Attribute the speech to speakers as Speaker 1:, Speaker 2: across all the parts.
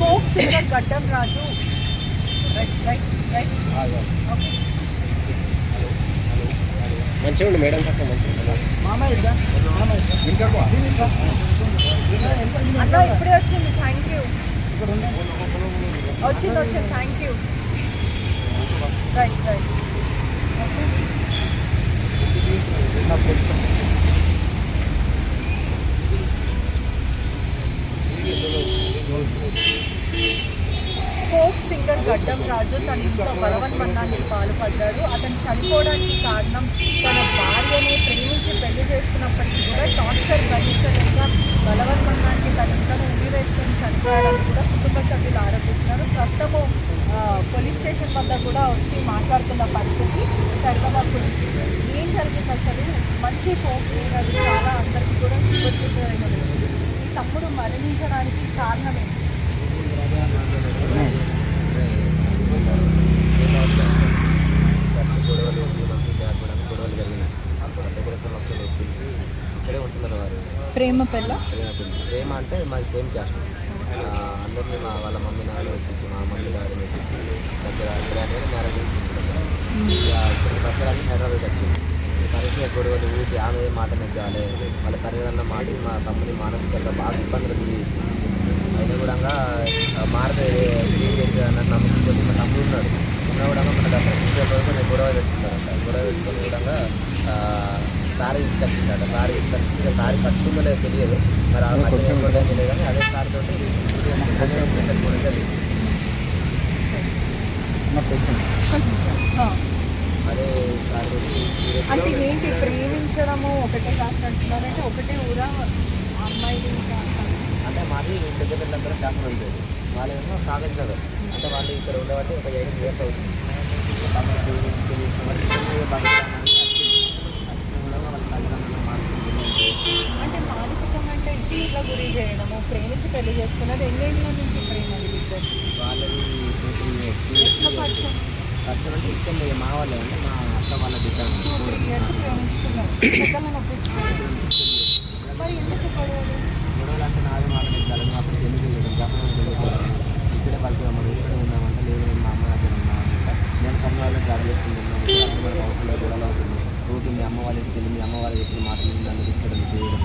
Speaker 1: Folk singer Gaddam రాజు
Speaker 2: మంచిగా ఉండు madam పక్క మంచిగా
Speaker 1: అన్న ఇప్పుడే వచ్చింది థ్యాంక్ యూ వచ్చింది వచ్చింది thank you right right folk singer Gaddam Raju తన ఇంట్లో బలవన్మరణానికి పాల్పడ్డాడు. అతను చనిపోవడానికి కారణం తన భార్యని ప్రేమించి పెళ్ళి చేసుకున్నప్పటికీ కూడా టార్చర్ భరించలేక బలవన్ తన ఇంట్లో ఉరి వేసుకొని చనిపోయాడని కూడా కుటుంబ సభ్యులు ఆరోపిస్తున్నారు. ప్రస్తుతము పోలీస్ స్టేషన్ వద్ద కూడా వచ్చి మాట్లాడుతున్న పరిస్థితి తర్వాత ఏం జరిగింది అసలు? మంచి ఫోక్ సింగర్ చాలా అందరికీ కూడా సుపరిచితమైనది ఈ తమ్ముడు మరణించడానికి కారణం ఏంటి?
Speaker 3: గొడవలు మంచి గొడవలు జరిగినాయి దగ్గర సంవత్సరాలు వచ్చింది ఇక్కడే ఉంటున్నారు వారు
Speaker 1: ప్రేమ పిల్ల
Speaker 3: ప్రేమ అంటే మాది సేమ్ క్యాస్ట్. అందరినీ మా వాళ్ళ మమ్మీ నాన్న వచ్చించి మా మమ్మీ డాడీని వచ్చించి దగ్గర గ్రాండ్గా మ్యారేజ్ ఇక్కడ పక్కలన్నీ హైదరాబాద్ వచ్చింది. కరెక్ట్గా గొడవలు ఊరికి ఆమె మాట నెగ్గాలి వాళ్ళ తల్లిదండ్రుల మాట మా తమ్ముని మానసికంగా బాగా ఇబ్బందులు గురి చేసింది. అయినా కూడా మారితే అన్నట్టు నమ్ముకుంటుంది మా తమ్ముడు ఉన్నాడు ఉన్నా కూడా మన దగ్గర నేను గొడవ పెట్టుకున్నారంట గొడవ పెట్టుకుని కూడా సారీ తీసుకొచ్చిందట సారీ తీసుకొచ్చి సారీ కట్టుకుందో లేదో తెలియదు. మరి ఆ మధ్య ఏం తెలియదు. కానీ అదే సారీ తోటి. అదే సారీ తోటి
Speaker 1: అంటే ఏంటి ప్రేమించడము ఒకటే కాస్ట్ అంటున్నారంటే ఒకటే ఊరా అమ్మాయిలు ఇంకా
Speaker 3: అంటే మాది దగ్గర దగ్గర శాసనం ఉంటుంది వాళ్ళేమో కాగజ్ నగర్. అంటే వాళ్ళు ఇక్కడ ఉండబట్టి ఒక ఎయిట్ ఇయర్స్ అవుతుంది
Speaker 1: అంటే మానసికంగా అంటే ఇట్లా గురి చేయడము ప్రేమించి పెళ్ళి చేసుకున్నది ఎన్నేళ్ళ నుంచి ప్రేమ వీళ్ళిద్దరు
Speaker 3: వాళ్ళది
Speaker 1: ఎట్లా పరిచయం?
Speaker 3: ఖర్చు అంటే ఇక్కడ మా వాళ్ళే అంటే మా అక్క వాళ్ళ బిడ్డ
Speaker 1: టూ త్రీ ఇయర్స్ ప్రేమించుకున్నారు పెద్దలను ఒప్పించుకున్నారు మరి ఎందుకు గొడవలు
Speaker 3: గొడవలు అంటే నాది మాట నెగ్గాలి అప్పుడు ఎందుకు వెళ్ళడం గమనం తెలియదు ఇక్కడే పడుతున్నాము ఇక్కడే ఉన్నామంటే లేదు నేను మా అమ్మ దగ్గర ఉన్నాను నేను కన్న వాళ్ళకి జాబ్ చేస్తుంది మనకు అవసరం గొడవలు అవుతుంది రోజు మీ అమ్మ వాళ్ళకి ఇంటికి వెళ్ళి మీ అమ్మ వాళ్ళకి చెప్పిన మాటలు నన్ను ఇక్కడ చేయడం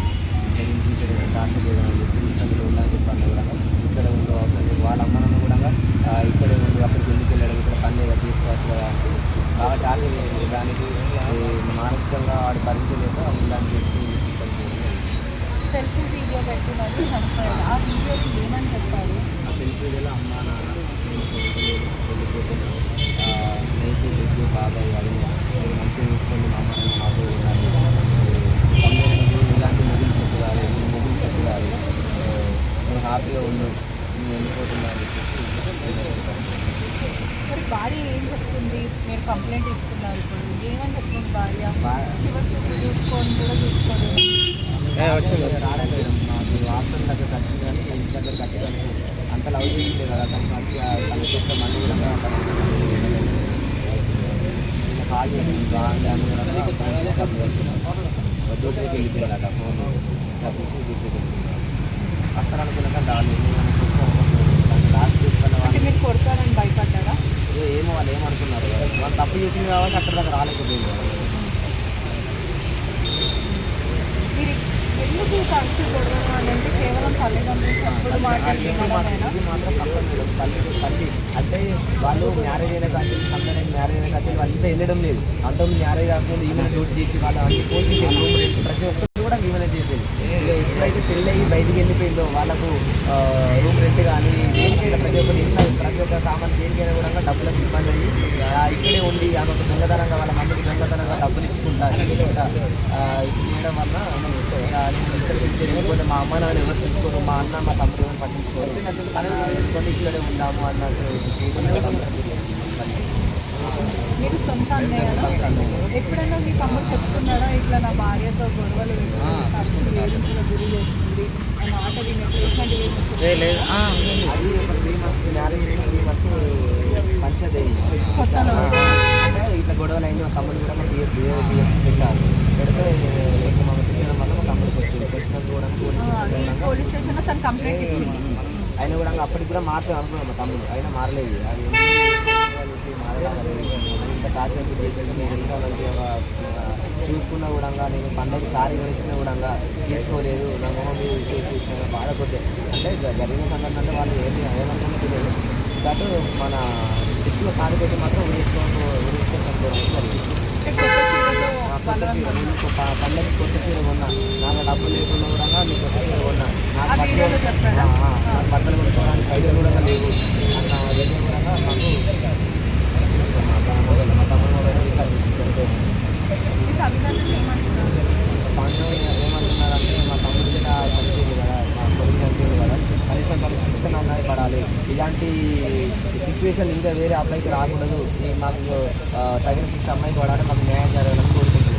Speaker 3: ఇంకా ఇక్కడ చేయడం చెప్పి ఇష్టంలో ఉండాలని చెప్పాను కూడా ఇక్కడ ఉండే అవసరం వాళ్ళ అమ్మ నాన్న కూడా ఇక్కడే ఉండి అక్కడికి ఎందుకు వెళ్ళడం ఇక్కడ పని ఏదో తీసుకోవచ్చు కదా అంటే బాగా టార్చర్ చేసింది దానికి మానసికంగా వాడు భరించలేక దాన్ని చెప్పి
Speaker 1: సెల్ఫీ వీడియో పెట్టుకున్నారు చనిపోయారు ఆ వీడియోకి ఏమని చెప్పారు?
Speaker 3: ఆ సెల్ఫీలో అమ్మ నాన్న నేను చదువుకోలేదు వెళ్ళిపోతున్నాను నేసి బాబాయ్ మంచిగా చూసుకోండి మా అమ్మ నాన్న మాతో ఉన్నారు తమ్ముడు ఇలాంటి నేను మొదలు చెప్పుదాలి నేను హ్యాపీగా ఉన్నాను నేను వెళ్ళిపోతున్నాను అని చెప్పేసి
Speaker 1: మరి భార్య ఏం చెప్తుంది? మీరు కంప్లైంట్ ఇస్తున్నారు ఇప్పుడు. ఏమని చెప్తుంది భార్య? చివరి చూపు చూసుకొని కూడా చూసుకోలేదు.
Speaker 3: రాలేదు మాకు హాస్టల్ దగ్గర కట్టింది కానీ ఇంటి దగ్గర కట్టడానికి అంత లవ్ చేసింది కదా తను వచ్చి ఆ తన చెప్తే మళ్ళీ కూడా కాల్ చేసింది బాగుంది అని వద్దోటికి వెళ్ళిపోయాడు ఫోన్ తప్పించి తీసుకెళ్ళి వస్తాను అనుకున్నాక లాస్ట్ వాళ్ళు
Speaker 1: కొడతారని భయపడ్డారా?
Speaker 3: ఏమో వాళ్ళు ఏమనుకున్నారు వాళ్ళు తప్పు చేసింది కాబట్టి అక్కడ దాకా రాలేకపోయింది
Speaker 1: మీరు అని అంటే కేవలం తల్లిదండ్రులు
Speaker 3: మాత్రం అంటే వాళ్ళు మ్యారేజ్ అయిన కానీ సంబంధం మ్యారేజ్ అయిన కానీ వాళ్ళంతా వెళ్ళడం లేదు. అంతకుముందు మ్యారేజ్ కాకుండా ఈమెను డ్యూటీ చేసి వాళ్ళ పోషించారు ప్రతి ఒక్కరు కూడా ఈమెనే చేసేది. ఎప్పుడైతే పెళ్ళి అయ్యి బయటికి వెళ్ళిపోయిందో వాళ్ళకు రూమ్ రెంట్ కానీ దేనికైనా ప్రతి ఒక్కరు ఇంట్లో ప్రతి ఒక్క సామాన్ దేనికైనా కూడా డబ్బులకు ఇబ్బంది అయ్యి ఇక్కడే ఉండి ఆమె ఒక దొంగతనంగా వాళ్ళ మమ్మీకి దొంగతనంగా డబ్బులు ఇచ్చుకుంటా చేయడం వల్ల వెళ్ళిపోతే మా అమ్మ నాన్న ఎవరు తెలుసుకోరు మా అన్న మా తమ్ముడు ఎవరు పట్టించుకోరు. కానీ కొన్ని ఇక్కడే ఉందాము అన్నట్టు
Speaker 1: మీరు సొంత అన్నయ్య ఎప్పుడైనా మీ తమ్ముడు చెప్తున్నారా ఇట్లా నా భార్యతో గొడవలు వేధింపుల గురి చేస్తుంది మాట.
Speaker 3: అంటే ఇట్లా గొడవలు అయిన మా తమ్ముడు కూడా మా పిఎస్ పెట్టారు. పెడితే మా తిట్టడం వల్ల మా తమ్ముడికి వచ్చింది పెట్టినప్పుడు కూడా పోలీస్ స్టేషన్
Speaker 1: పోలీస్ స్టేషన్లో తన కంప్లైంట్ ఇచ్చింది.
Speaker 3: ఆయన కూడా అప్పటికి కూడా అనుకున్నాం మా తమ్ముడు. అయినా మారలేదు. అది మారలేదు ఇంత టార్చర్ చేసి నేను ఇంకా మంచిగా ఆ, చూసుకున్నా కూడా నేను పండగ సారి ఇచ్చిన కూడా తీసుకోలేదు. నా మొహం మీద చేసి ఇచ్చిన బాధపడితే అంటే జరిగిన సంఘటన అంటే వాళ్ళు ఏమి ఏమనుకున్నా తెలియదు బట్ మన తెచ్చిన సారి పెట్టి మాత్రం ఊరేసుకో ఊరేసుకొని చనిపోవడం జరిగింది
Speaker 1: అంటే కొత్త
Speaker 3: చీర పండగకి కొన్నా నాకు డబ్బులు లేకుండా కూడా నేను కొత్త చీర కొన్నా నాకు బట్టలు నాకు బట్టలు కొనుక్కోవడానికి పైసలు కూడా లేవు. అన్న దగ్గర కూడా మాకు ఇలాంటి సిచ్యువేషన్ ఇంకా వేరే అబ్బాయికి రాకూడదు మాకు తగిన శిక్ష అమ్మాయికి పడాలి. మాకు న్యాయం జరగాలని కోరుకుంటున్నాను